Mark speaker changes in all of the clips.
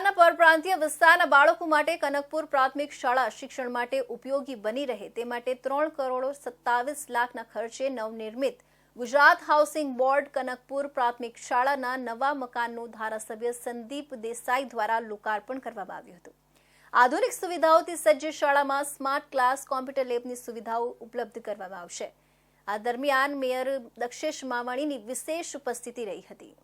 Speaker 1: બિહારના પરપ્રાંતીય વિસ્તારના બાળકો માટે કનકપુર પ્રાથમિક શાળા શિક્ષણ માટે ઉપયોગી બની રહે તે માટે ત્રણ કરોડ સત્તાવીસ લાખના ખર્ચે નવનિર્મિત ગુજરાત હાઉસિંગ બોર્ડ કનકપુર પ્રાથમિક શાળાના નવા મકાનનું ધારાસભ્ય સંદીપ દેસાઈ દ્વારા લોકાર્પણ કરવામાં આવ્યું હતું. આધુનિક સુવિધાઓથી સજ્જ શાળામાં સ્માર્ટ ક્લાસ, કોમ્પ્યુટર લેબની સુવિધાઓ ઉપલબ્ધ કરવામાં આવશે. આ દરમિયાન મેયર દક્ષેશ માવાણીની વિશેષ ઉપસ્થિતિ રહી હતી.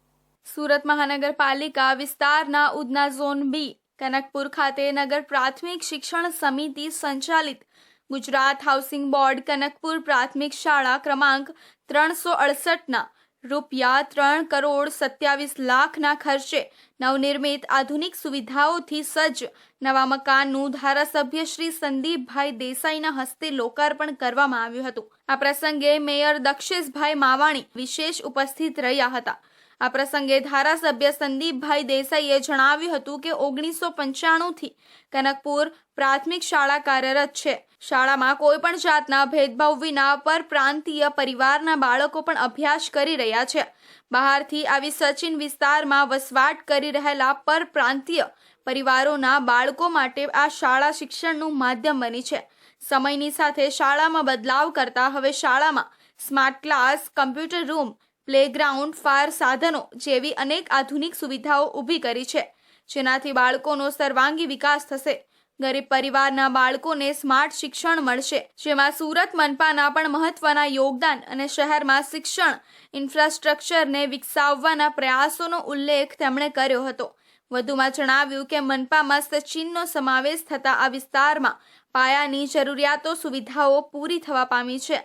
Speaker 2: સુરત મહાનગરપાલિકા વિસ્તારના ઉધના ઝોન બી, કનકપુર ખાતે નગર પ્રાથમિક શિક્ષણ સમિતિ સંચાલિત. ગુજરાત હાઉસિંગ બોર્ડ કનકપુર પ્રાથમિક શાળા ક્રમાંક ત્રણસો અડસઠના રૂપિયા ત્રણ કરોડ સત્યાવીસ લાખના ખર્ચે નવનિર્મિત આધુનિક સુવિધાઓથી સજ્જ નવા મકાનનું ધારાસભ્ય શ્રી સંદીપભાઈ દેસાઈના હસ્તે લોકાર્પણ કરવામાં આવ્યું હતું. આ પ્રસંગે મેયર દક્ષેશભાઈ માવાણી વિશેષ ઉપસ્થિત રહ્યા હતા. આ પ્રસંગે ધારાસભ્ય સંદીપભાઈ દેસાઈએ જણાવ્યું હતું કે ઓગણીસો પંચાણુંથી કનકપુર પ્રાથમિક શાળા કાર્યરત છે. શાળામાં કોઈ પણ જાતના ભેદભાવ વિના પરપ્રાંતીય પરિવારના બાળકો પણ અભ્યાસ કરી રહ્યા છે. બહારથી આવી સચિન વિસ્તારમાં વસવાટ કરી રહેલા પરપ્રાંતીય પરિવારોના બાળકો માટે આ શાળા શિક્ષણનું માધ્યમ બની છે. સમયની સાથે શાળામાં બદલાવ કરતા હવે શાળામાં smart class, computer room playground fire સાધનો જેવી અનેક આધુનિક સુવિધાઓ ઊભી કરી છે. જેનાથી બાળકોનો સર્વાંગી વિકાસ થશે. ગરીબ પરિવારના બાળકોને સ્માર્ટ શિક્ષણ મળશે, જેમાં સુરત મનપાના પણ મહત્વના યોગદાન અને શહેરમાં શિક્ષણ ઇન્ફ્રાસ્ટ્રક્ચરને વિકસાવવાના પ્રયાસોનો ઉલ્લેખ તેમણે કર્યો હતો. વધુમાં જણાવ્યું કે મનપામાં સચિનનો સમાવેશ થતા આ વિસ્તારમાં પાયાની જરૂરિયાતો સુવિધાઓ પૂરી થવા પામી છે.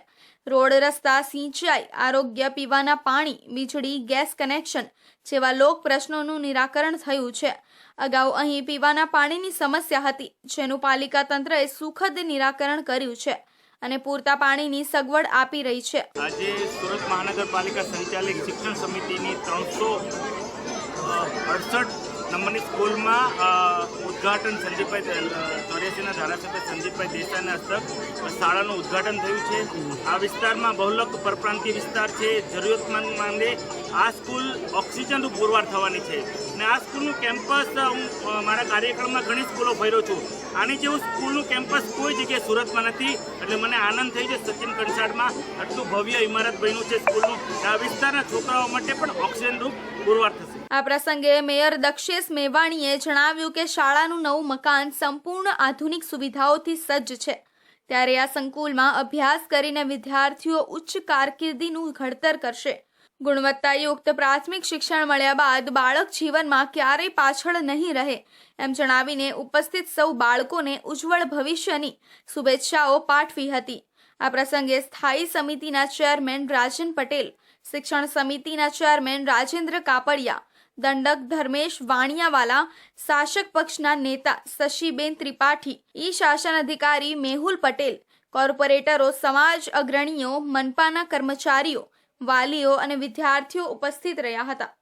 Speaker 2: રોડ રસ્તા સિંચાઈ, આરોગ્ય, પીવાના પાણી, વીજળી, ગેસ કનેક્શન જેવા લોક પ્રશ્નોનું નિરાકરણ થયું છે. અગાઉ અહીં પીવાના પાણીની સમસ્યા હતી, જેનું પાલિકા તંત્રએ સુખદ નિરાકરણ કર્યું છે અને પૂરતા પાણીની સગવડ આપી રહી છે.
Speaker 3: આજે સુરત મહાનગરપાલિકા સંચાલિત શિક્ષણ સમિતિની ત્રણસો અડસઠ નંબરની સ્કૂલમાં ઉદ્ઘાટન સંદીપભાઈ ચોર્યાસીના ધારાસભ્ય સંદીપભાઈ દેસાઈના હસ્તક શાળાનું ઉદ્ઘાટન થયું છે. આ વિસ્તારમાં બહુલક પરપ્રાંતીય વિસ્તાર છે. જરૂરિયાતમંદ માંગે આ સ્કૂલ ઓક્સિજનનું પુરવાર થવાની છે. અને આ સ્કૂલનું કેમ્પસ હું મારા કાર્યક્રમમાં ઘણી સ્કૂલો ફર્યો છું. આની જેવું સ્કૂલનું કેમ્પસ કોઈ જગ્યાએ સુરતમાં નથી. એટલે મને આનંદ થઈ છે સચિન કંસાડમાં. આટલું ભવ્ય ઇમારત બન્યું છે સ્કૂલનું. આ વિસ્તારના છોકરાઓ માટે પણ ઓક્સિજનરૂપ પુરવાર થશે.
Speaker 2: આ પ્રસંગે મેયર દક્ષેશ મેવાણીએ જણાવ્યું કે શાળાનું નવું મકાન સંપૂર્ણ આધુનિક સુવિધાઓથી સજ્જ છે. ત્યારે આ સંકુલમાં અભ્યાસ કરીને વિદ્યાર્થીઓ ઉચ્ચ કારકિર્દીનું ઘડતર કરશે. ગુણવત્તાયુક્ત પ્રાથમિક શિક્ષણ મળ્યા બાદ બાળક જીવનમાં ક્યારેય પાછળ નહીં રહે. એમ જણાવીને ઉપસ્થિત સૌ બાળકોને ઉજ્જવળ ભવિષ્યની શુભેચ્છાઓ પાઠવી હતી. આ પ્રસંગે સ્થાયી સમિતિના ચેરમેન રાજન પટેલ, શિક્ષણ સમિતિના ચેરમેન રાજેન્દ્ર કાપડિયા, દંડક ધર્મેશ વાણિયાવાલા, શાસક પક્ષના નેતા શશીબેન ત્રિપાઠી, ઈ શાસન અધિકારી મેહુલ પટેલ, કોર્પોરેટરો, સમાજ અગ્રણીઓ, મનપાના કર્મચારીઓ વાલીઓ અને વિદ્યાર્થીઓ ઉપસ્થિત રહ્યા હતા.